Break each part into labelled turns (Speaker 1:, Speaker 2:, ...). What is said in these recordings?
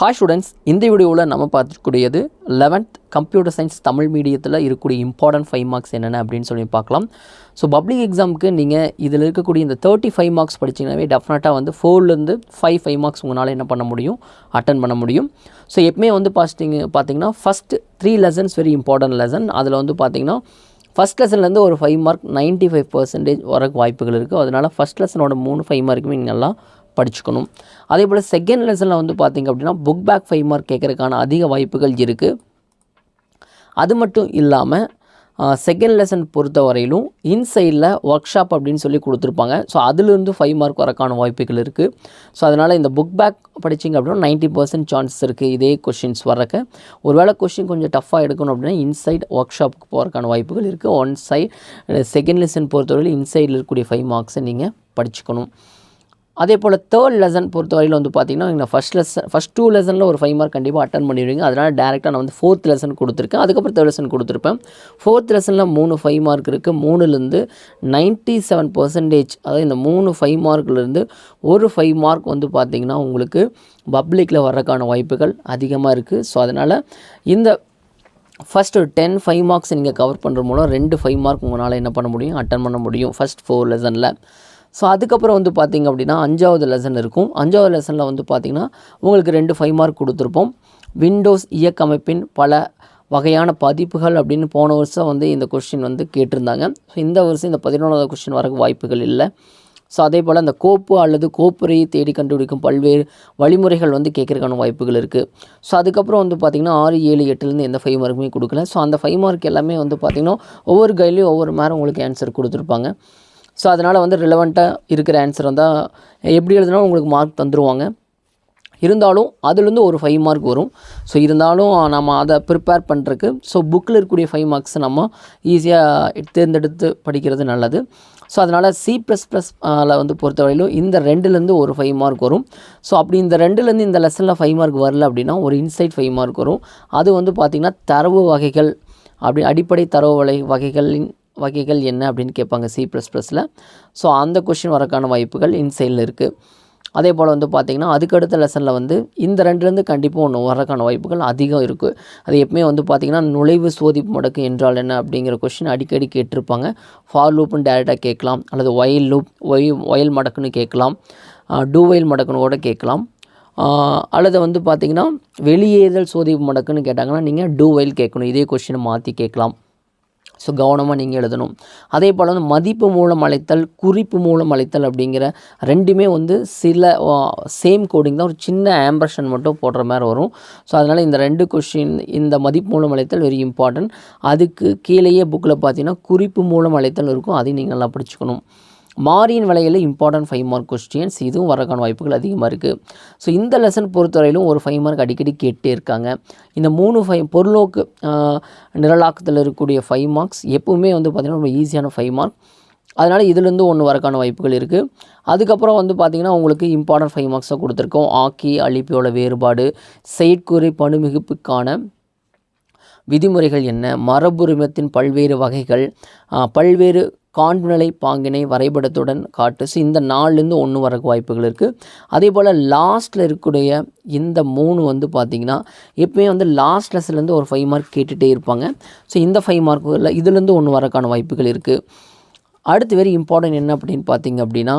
Speaker 1: Hi students இந்த வீடியோவில் நம்ம பார்த்துக்கூடியது லெவன்த் கம்ப்யூட்டர் சயின்ஸ் தமிழ் மீடியத்தில் இருக்கக்கூடிய இம்பார்ட்டன்ட் ஃபைவ் மார்க்ஸ் என்னென்ன அப்படின்னு சொல்லி பார்க்கலாம். ஸோ பப்ளிக் எக்ஸாமுக்கு நீங்கள் இதில் இருக்கக்கூடிய இந்த தேர்ட்டி ஃபைவ் மார்க்ஸ் படிச்சிங்கனாவே டெஃபினட்டாக வந்து ஃபோர்லேருந்து ஃபைவ் ஃபைவ் மார்க்ஸ் உங்களால் என்ன பண்ண முடியும்? அட்டன் பண்ண முடியும். ஸோ எப்பவுமே வந்து பார்த்திங்க பார்த்தீங்கன்னா first three lessons very important lesson அதில் வந்து பார்த்தீங்கன்னா ஃபஸ்ட் லெசன்லேருந்து ஒரு five mark ninety five percentage வரக்கு வாய்ப்புகள் இருக்குது அதனால் ஃபஸ்ட் லெசனோட மூணு ஃபைவ் மார்க்குமே நீங்கள் நல்லா படிச்சுக்கணும். அதே போல் செகண்ட் லெசனில் வந்து பார்த்திங்க அப்படின்னா புக் பேக் ஃபைவ் மார்க் கேட்குறதுக்கான அதிக வாய்ப்புகள் இருக்குது அது மட்டும் இல்லாமல் செகண்ட் லெசன் பொறுத்த வரையிலும் இன்சைடில் ஒர்க் ஷாப் அப்படின்னு சொல்லி கொடுத்துருப்பாங்க. ஸோ அதுலேருந்து ஃபைவ் மார்க் வரக்கான வாய்ப்புகள் இருக்குது ஸோ அதனால் இந்த புக் பேக் படிச்சிங்க அப்படின்னா நைன்ட்டி பர்சன்ட் சான்ஸ் இருக்குது இதே கொஷின்ஸ் வரக்க ஒருவேளை கொஷின் கொஞ்சம் டஃப்பாக எடுக்கணும் அப்படின்னா இன்சைட் ஒர்க் ஷாப்புக்கு போகிறக்கான வாய்ப்புகள் இருக்குது ஒன் சைட் செகண்ட் லெசன் பொறுத்தவரையில் இன்சைடில் இருக்கக்கூடிய ஃபைவ் மார்க்ஸை நீங்கள் படிச்சுக்கணும். அதே போல் தேர்ட் லெசன் பொறுத்தவரையில் வந்து பார்த்தீங்கன்னா நீங்கள் ஃபஸ்ட் லெசன் ஃபஸ்ட் டூ லெசனில் ஒரு ஃபைவ் மார்க் கண்டிப்பாக அட்டன் பண்ணிடுவீங்க. அதனால் டேரெக்டாக நான் வந்து ஃபோர்த் லெசன் கொடுத்துருக்கேன். அதுக்கப்புறம் தேர்ட் லெசன் கொடுத்துருப்பேன். ஃபோர்த் லெசனில் மூணு ஃபைவ் மார்க் இருக்குது மூணுலேருந்து நைன்ட்டி செவன் பர்சன்டேஜ் அதாவது இந்த மூணு ஃபைவ் மார்க்லேருந்து ஒரு ஃபைவ் மார்க் வந்து பார்த்திங்கன்னா உங்களுக்கு பப்ளிக்கில் வர்றதுக்கான வாய்ப்புகள் அதிகமாக இருக்குது ஸோ அதனால் இந்த ஃபஸ்ட் ஒரு டென் ஃபைவ் மார்க்ஸ் நீங்கள் கவர் பண்ணுற மூலம் ரெண்டு ஃபைவ் மார்க் உங்களால் என்ன பண்ண முடியும்? அட்டன் பண்ண முடியும். ஃபஸ்ட் ஃபோர் லெசனில் ஸோ அதுக்கப்புறம் வந்து பார்த்திங்க அப்படின்னா அஞ்சாவது லெசன் இருக்கும். அஞ்சாவது லெசனில் வந்து பார்த்திங்கன்னா உங்களுக்கு ரெண்டு ஃபைவ் மார்க் கொடுத்துருப்போம். விண்டோஸ் இயக்கமைப்பின் பல வகையான பதிப்புகள் அப்படின்னு போன வருஷம் வந்து இந்த கொஷின் வந்து கேட்டிருந்தாங்க. ஸோ இந்த வருஷம் இந்த பதினொன்றாவது கொஷின் வரக்கு வாய்ப்புகள் இல்லை. ஸோ அதே போல் அந்த கோப்பு அல்லது கோப்புரையை தேடி கண்டுபிடிக்கும் பல்வேறு வழிமுறைகள் வந்து கேட்குறக்கான வாய்ப்புகள் இருக்குது ஸோ அதுக்கப்புறம் வந்து பார்த்திங்கன்னா ஆறு ஏழு எட்டுலேருந்து எந்த ஃபைவ் மார்க்குமே கொடுக்கல. ஸோ அந்த ஃபைவ் மார்க் எல்லாமே வந்து பார்த்திங்கன்னா ஒவ்வொரு கையிலையும் ஒவ்வொரு நேரம் உங்களுக்கு ஆன்சர் கொடுத்துருப்பாங்க. ஸோ அதனால் வந்து ரிலவெண்ட்டாக இருக்கிற ஆன்சர் வந்தால் எப்படி எழுதினாலும் உங்களுக்கு மார்க் தந்துடுவாங்க இருந்தாலும் அதுலேருந்து ஒரு ஃபைவ் மார்க் வரும். ஸோ இருந்தாலும் நம்ம அதை ப்ரிப்பேர் பண்ணுறதுக்கு ஸோ புக்கில் இருக்கக்கூடிய ஃபைவ் மார்க்ஸ் நம்ம ஈஸியாக தேர்ந்தெடுத்து படிக்கிறது நல்லது. ஸோ அதனால் சி ப்ளஸ் ப்ளஸ் வந்து பொறுத்தவரையிலும் இந்த ரெண்டுலேருந்து ஒரு ஃபைவ் மார்க் வரும். ஸோ அப்படி இந்த ரெண்டுலேருந்து இந்த லெசனில் ஃபைவ் மார்க் வரல அப்படின்னா ஒரு இன்சைட் ஃபைவ் மார்க் வரும். அது வந்து பார்த்திங்கன்னா தரவு வகைகள் அப்படி அடிப்படை தரவு வகை வகைகளின் வகைகள் என்ன அப்படின்னு கேட்பாங்க சி ப்ளஸ் ப்ளஸில் ஸோ அந்த கொஷின் வரக்கான வாய்ப்புகள் இன்சைடில் இருக்குது அதே போல் வந்து பார்த்திங்கன்னா அதுக்கடுத்த லெசனில் வந்து இந்த ரெண்டுலேருந்து கண்டிப்பாக ஒன்று வரக்கான வாய்ப்புகள் அதிகம் இருக்குது அது எப்பவுமே வந்து பார்த்திங்கன்னா நுழைவு சோதிப்பு முடக்கு என்றால் என்ன அப்படிங்கிற கொஷின் அடிக்கடி கேட்டிருப்பாங்க. ஃபார் லூப்புன்னு டேரெக்டாக கேட்கலாம். அல்லது ஒயில் லூப் ஒய் ஒயில் மடக்குன்னு கேட்கலாம். டூ ஒயில் மடக்குன்னு கூட கேட்கலாம். அல்லது வந்து பார்த்திங்கன்னா வெளியேறுதல் சோதிப்பு மடக்குன்னு கேட்டாங்கன்னா நீங்கள் டூ ஒயில் கேட்கணும். இதே கொஷினை மாற்றி கேட்கலாம். ஸோ கவனமாக நீங்கள் எழுதணும். அதே போல் வந்து மதிப்பு மூலம் அழைத்தல் குறிப்பு மூலம் அழைத்தல் அப்படிங்கிற ரெண்டுமே வந்து சில சேம் கோடிங் தான். ஒரு சின்ன ஆம்பர்ஷன் மட்டும் போடுற மாதிரி வரும். ஸோ அதனால் இந்த ரெண்டு கொஷின் இந்த மதிப்பு மூலம் அழைத்தல் வெரி இம்பார்ட்டன்ட் அதுக்கு கீழேயே புக்கில் பார்த்தீங்கன்னா குறிப்பு மூலம் அழைத்தல் இருக்கும். அதையும் நீங்கள் நல்லா படிச்சுக்கணும். மாரியின் விலையில் இம்பார்ட்டன்ட் ஃபைவ் மார்க் கொஸ்டின்ஸ் இதுவும் வரக்கான வாய்ப்புகள் அதிகமாக இருக்குது ஸோ இந்த லெசன் பொறுத்தவரையிலும் ஒரு ஃபைவ் மார்க் அடிக்கடி கேட்டே இருக்காங்க. இந்த மூணு ஃபைவ் பொருளோக்கு நிரலாக்கத்தில் இருக்கக்கூடிய ஃபைவ் மார்க்ஸ் எப்பவுமே வந்து பார்த்திங்கன்னா ரொம்ப ஈஸியான ஃபைவ் மார்க் அதனால் இதுலேருந்து ஒன்று வரக்கான வாய்ப்புகள் இருக்குது அதுக்கப்புறம் வந்து பார்த்திங்கன்னா உங்களுக்கு இம்பார்ட்டன்ட் ஃபைவ் மார்க்ஸாக கொடுத்துருக்கோம். ஆக்கி அழிப்பியோட வேறுபாடு செயற்குறை பணுமிகுப்புக்கான விதிமுறைகள் என்ன மரபுரிமத்தின் பல்வேறு வகைகள் பல்வேறு காண்புநிலை பாங்கினை வரைபடத்துடன் காட்டு ஸோ இந்த நாள்லேருந்து ஒன்று வரக்கு வாய்ப்புகள் இருக்குது அதே போல் லாஸ்ட்டில் இருக்கக்கூடிய இந்த மூணு வந்து பார்த்திங்கன்னா எப்பயுமே வந்து லாஸ்ட் லெஸ்லேருந்து ஒரு ஃபைவ் மார்க் கேட்டுகிட்டே இருப்பாங்க. ஸோ இந்த ஃபைவ் மார்க் இல்லை இதுலேருந்து ஒன்று வரக்கான வாய்ப்புகள் இருக்குது அடுத்து வெரி இம்பார்ட்டன்ட் என்ன அப்படின்னு பார்த்தீங்க அப்படின்னா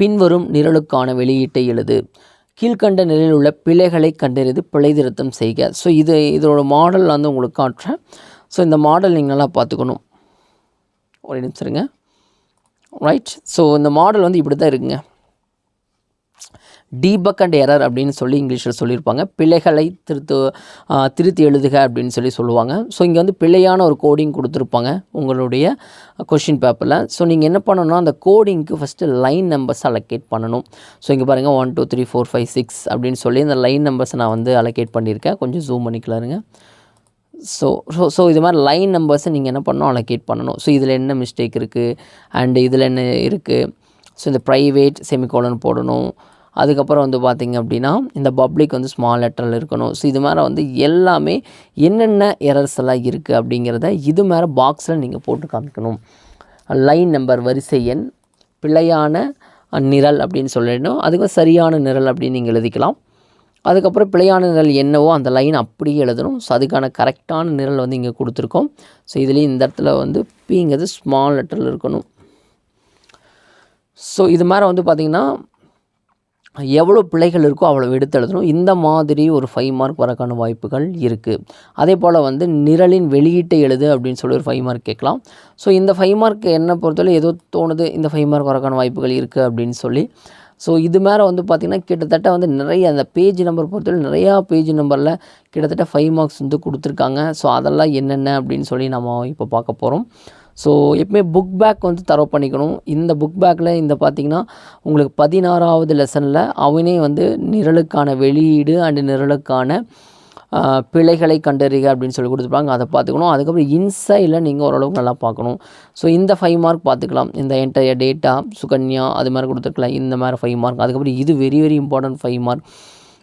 Speaker 1: பின்வரும் நிரலுக்கான வெளியீட்டை எழுது. கீழ்கண்ட நிலையில் உள்ள பிழைகளை கண்டறிந்து பிழை திருத்தம் செய்க. ஸோ இது இதோட மாடல் வந்து உங்களுக்கு காட்டுறேன். ஸோ இந்த மாடல் நீங்கள் நல்லா பார்த்துக்கணும். ஒரு இருங்க. ரைட் ஸோ இந்த மாடல் வந்து இப்படி தான் இருக்குங்க. டீபக் அண்ட் எரர் அப்படின்னு சொல்லி இங்கிலீஷில் சொல்லியிருப்பாங்க. பிழைகளை திருத்து திருத்தி எழுதுக அப்படின்னு சொல்லி சொல்லுவாங்க. ஸோ இங்கே வந்து பிழையான ஒரு கோடிங் கொடுத்துருப்பாங்க உங்களுடைய கொஷின் பேப்பரில் ஸோ நீங்கள் என்ன பண்ணணும்னா அந்த கோடிங்க்கு ஃபஸ்ட்டு லைன் நம்பர்ஸ் அலோகேட் பண்ணணும். ஸோ இங்கே பாருங்கள் one two three four five six அப்படின்னு சொல்லி இந்த லைன் நம்பர்ஸை நான் வந்து அலோகேட் பண்ணியிருக்கேன். கொஞ்சம் ஜூம் பண்ணிக்கலாருங்க ஸோ ஸோ ஸோ இது மாதிரி லைன் நம்பர்ஸை நீங்கள் என்ன பண்ணணும்? அலோகேட் பண்ணணும். ஸோ இதில் என்ன மிஸ்டேக் இருக்குது அண்டு இதில் என்ன இருக்குது ஸோ இந்த ப்ரைவேட் செமிகோலன் போடணும். அதுக்கப்புறம் வந்து பார்த்திங்க அப்படின்னா இந்த பப்ளிக் வந்து ஸ்மால் லெட்டரில் இருக்கணும். ஸோ இது மாதிரி வந்து எல்லாமே என்னென்ன எரர்ஸ் எல்லாம் இருக்குது அப்படிங்கிறத இது மாதிரி பாக்ஸில் நீங்கள் போட்டு காமிக்கணும். லைன் நம்பர் வரிசை எண் பிழையான நிரல் அப்படின்னு சொல்லிடணும். அதுக்கு சரியான நிரல் அப்படின்னு நீங்கள் எழுதிக்கலாம். அதுக்கப்புறம் பிழையான நிரல் என்னவோ அந்த லைன் அப்படியே எழுதணும். ஸோ அதுக்கான கரெக்டான நிரல் வந்து இங்கே கொடுத்துருக்கோம். ஸோ இதுலேயும் இந்த இடத்துல வந்து பிங்கிறது ஸ்மால் லெட்டரில் இருக்கணும். ஸோ இது மாதிரி வந்து பார்த்திங்கன்னா எவ்வளோ பிழைகள் இருக்கோ அவ்வளோ எடுத்து எழுதணும். இந்த மாதிரி ஒரு ஃபைவ் மார்க் வரக்கான வாய்ப்புகள் இருக்குது அதே போல் வந்து நிரலின் வெளியீட்டை எழுது அப்படின்னு சொல்லி ஒரு ஃபைவ் மார்க் கேட்கலாம். ஸோ இந்த ஃபைவ் மார்க் என்ன பொறுத்தவரை ஏதோ தோணுது இந்த ஃபைவ் மார்க் வரக்கான வாய்ப்புகள் இருக்குது அப்படின்னு சொல்லி ஸோ இது மேலே வந்து பார்த்திங்கன்னா கிட்டத்தட்ட வந்து நிறைய அந்த பேஜ் நம்பர் பொறுத்தவரை நிறையா பேஜ் நம்பரில் கிட்டத்தட்ட ஃபைவ் மார்க்ஸ் வந்து கொடுத்துருக்காங்க. ஸோ அதெல்லாம் என்னென்ன அப்படின்னு சொல்லி நம்ம இப்போ பார்க்க போகிறோம் ஸோ எப்பவுமே புக் பேக் வந்து தரவு பண்ணிக்கணும். இந்த புக் பேக்கில் இந்த பார்த்திங்கன்னா உங்களுக்கு பதினாறாவது லெசனில் அவனே வந்து நிரலுக்கான வெளியீடு அண்டு நிரலுக்கான பிழைகளை கண்டறிக அப்படின்னு சொல்லி கொடுத்துருப்பாங்க. அதை பார்த்துக்கணும். அதுக்கப்புறம் இன்சைடில் நீங்கள் ஓரளவுக்கு நல்லா பார்க்கணும். ஸோ இந்த ஃபைவ் மார்க் பார்த்துக்கலாம். இந்த என்டையர் டேட்டா சுகன்யா அது மாதிரி கொடுத்துருக்கலாம். இந்த மாதிரி ஃபைவ் மார்க் அதுக்கப்புறம் இது very very important five mark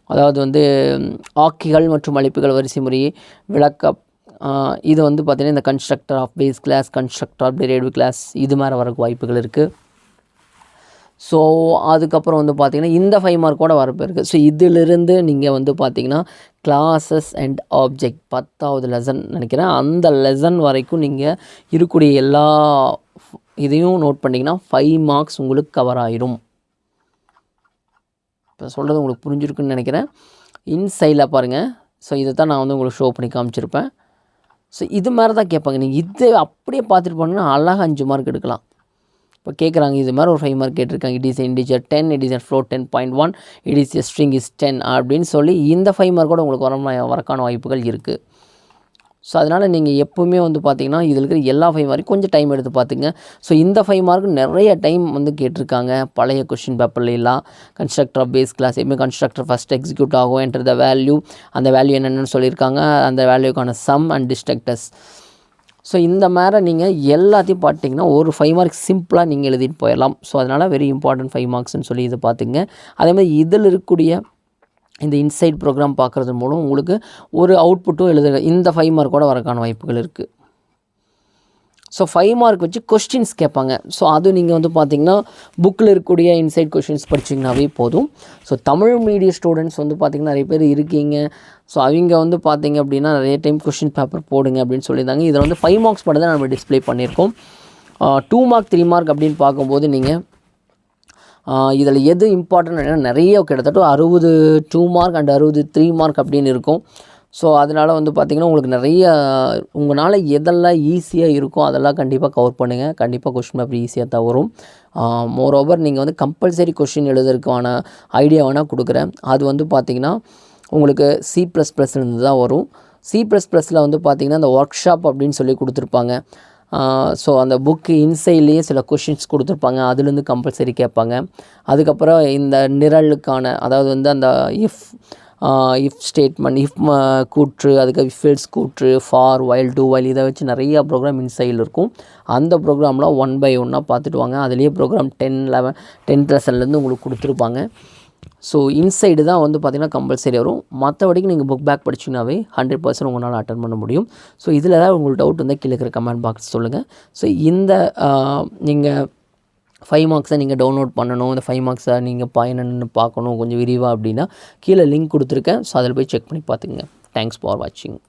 Speaker 1: அதாவது வந்து ஆக்கிகள் மற்றும் அழைப்புகள் வரிசை முறையை விளக்க இது வந்து பார்த்திங்கன்னா இந்த constructor of base class constructor of derivative class இது மாதிரி வரக்கு வாய்ப்புகள் இருக்குது ஸோ அதுக்கப்புறம் வந்து பார்த்திங்கன்னா இந்த ஃபைவ் மார்க்கோட வரப்பு இருக்குது ஸோ இதிலிருந்து நீங்கள் வந்து பார்த்திங்கன்னா கிளாஸஸ் அண்ட் ஆப்ஜெக்ட் பத்தாவது லெசன் நினைக்கிறேன். அந்த லெசன் வரைக்கும் நீங்கள் இருக்கக்கூடிய எல்லா இதையும் நோட் பண்ணிங்கன்னா ஃபைவ் மார்க்ஸ் உங்களுக்கு கவர் ஆயிரும். இப்போ சொல்கிறது உங்களுக்கு புரிஞ்சிருக்குன்னு நினைக்கிறேன். இன்சைடில் பாருங்கள் ஸோ இதை தான் நான் வந்து உங்களுக்கு ஷோ பண்ணி காமிச்சிருப்பேன். ஸோ இது மாதிரி தான் கேட்பாங்க. நீங்கள் இது அப்படியே பார்த்துட்டு போனீங்கன்னா அழகாக அஞ்சு மார்க் எடுக்கலாம். இப்போ கேட்குறாங்க இது மாதிரி ஒரு ஃபைவ் மார்க் கேட்டிருக்காங்க. It is integer ten it is float ten point one it is a string is ten அப்படின்னு சொல்லி இந்த ஃபைவ் மார்க் கூட உங்களுக்கு வர வரக்கான வாய்ப்புகள் இருக்குது ஸோ அதனால் நீங்கள் எப்போவுமே வந்து பார்த்தீங்கன்னா இதில் இருக்கிற எல்லா ஃபைவ் மார்க்கும் கொஞ்சம் டைம் எடுத்து பார்த்துங்க ஸோ இந்த ஃபைவ் மார்க் நிறைய டைம் வந்து கேட்டிருக்காங்க. பழைய கொஷின் பேப்பர்லாம் கன்ஸ்ட்ரக்டர் பேஸ் கிளாஸ் எப்பவுமே கன்ஸ்ட்ரக்டர் ஃபஸ்ட் எக்ஸிக்யூட் ஆகும் என்ற த வேல்யூ அந்த வேல்யூ என்னென்னு சொல்லியிருக்காங்க. அந்த வேல்யூக்கான சம் அண்ட் டிஸ்ட்ரக்டர்ஸ் ஸோ இந்த மாதிரி நீங்கள் எல்லாத்தையும் பார்த்தீங்கன்னா ஒரு ஃபைவ் மார்க்ஸ் சிம்பிளாக நீங்கள் எழுதிட்டு போயிடலாம். ஸோ அதனால் வெரி இம்பார்ட்டன்ட் ஃபைவ் மார்க்ஸ்னு சொல்லி இதை பார்த்துங்க அதே மாதிரி இதில் இருக்கக்கூடிய இந்த இன்சைட் ப்ரோக்ராம் பார்க்குறது மூலம் உங்களுக்கு ஒரு அவுட்புட்டும் எழுதுங்க. இந்த ஃபைவ் மார்க்கோட வரக்கான வாய்ப்புகள் இருக்குது ஸோ ஃபைவ் மார்க் வச்சு கொஸ்டின்ஸ் கேட்பாங்க. ஸோ அது நீங்கள் வந்து பார்த்தீங்கன்னா புக்கில் இருக்கக்கூடிய இன்சைட் கொஷின்ஸ் படிச்சிங்கனாவே போதும். ஸோ தமிழ் மீடியம் ஸ்டூடெண்ட்ஸ் வந்து பார்த்திங்கன்னா நிறைய பேர் இருக்கீங்க. ஸோ அவங்க வந்து பார்த்திங்க அப்படின்னா நிறைய டைம் கொஷின் பேப்பர் போடுங்க அப்படின்னு சொல்லியிருந்தாங்க. இதில் வந்து ஃபைவ் மார்க்ஸ் மட்டும் தான் நம்ம டிஸ்பிளே பண்ணியிருக்கோம். டூ மார்க் த்ரீ மார்க் அப்படின்னு பார்க்கும்போது நீங்கள் இதில் எது இம்பார்ட்டன்ட் நிறைய கிட்டத்தட்ட அறுபது டூ மார்க் அண்ட் அறுபது த்ரீ மார்க் அப்படின்னு இருக்கும். ஸோ அதனால் வந்து பார்த்திங்கன்னா உங்களுக்கு நிறைய உங்களால் எதெல்லாம் ஈஸியாக இருக்கோ அதெல்லாம் கண்டிப்பாக கவர் பண்ணுங்கள் கண்டிப்பாக கொஷின் பேப்பர் ஈஸியாக தான் வரும். மோர் ஓவர் நீங்கள் வந்து கம்பல்சரி கொஷின் எழுதுறதுக்கான ஐடியா வேணால் கொடுக்குறேன். அது வந்து பார்த்திங்கன்னா உங்களுக்கு சி ப்ளஸ் ப்ளஸ்லேருந்து தான் வரும். சி ப்ளஸ் ப்ளஸில் வந்து பார்த்திங்கன்னா அந்த ஒர்க் ஷாப் அப்படின்னு சொல்லி கொடுத்துருப்பாங்க. ஸோ அந்த புக்கு இன்சைட்லேயே சில கொஷின்ஸ் கொடுத்துருப்பாங்க. அதுலேருந்து கம்பல்சரி கேட்பாங்க. அதுக்கப்புறம் இந்த நிரலுக்கான அதாவது வந்து அந்த இஃப் இஃப் ஸ்டேட்மெண்ட் இஃப் கூற்று அதுக்கு ஃபில்ஸ் கூற்று ஃபார் வைல் டூ வைல் இதை வச்சு நிறையா ப்ரோக்ராம் இன்சைடில் இருக்கும். அந்த ப்ரோக்ராம்லாம் ஒன் பை ஒன்னாக பார்த்துட்டு வாங்க. அதுலேயே ப்ரோக்ராம் டென் லெவன் டென்த் லெசன்லேருந்து உங்களுக்கு கொடுத்துருப்பாங்க. ஸோ இன்சைடு தான் வந்து பார்த்திங்கன்னா கம்பல்சரி வரும். மற்றபடிக்கு நீங்கள் புக் பேக் படிச்சிங்கனாவே ஹண்ட்ரட் பர்சன்ட் உங்களால் அட்டன் பண்ண முடியும். ஸோ இதில் தான் உங்களுக்கு டவுட் வந்து கீழே இருக்கிற கமெண்ட் பாக்ஸ் சொல்லுங்கள் ஸோ இந்த நீங்கள் ஃபைவ் மார்க்ஸை நீங்கள் டவுன்லோட் பண்ணணும். இந்த ஃபைவ் மார்க்ஸை நீங்கள் பயனன்னு பார்க்கணும். கொஞ்சம் விரிவாக அப்படின்னா கீழே லிங்க் கொடுத்துருக்கேன். ஸோ அதில் போய் செக் பண்ணி பார்த்துங்க தேங்க்ஸ் ஃபார் வாட்சிங்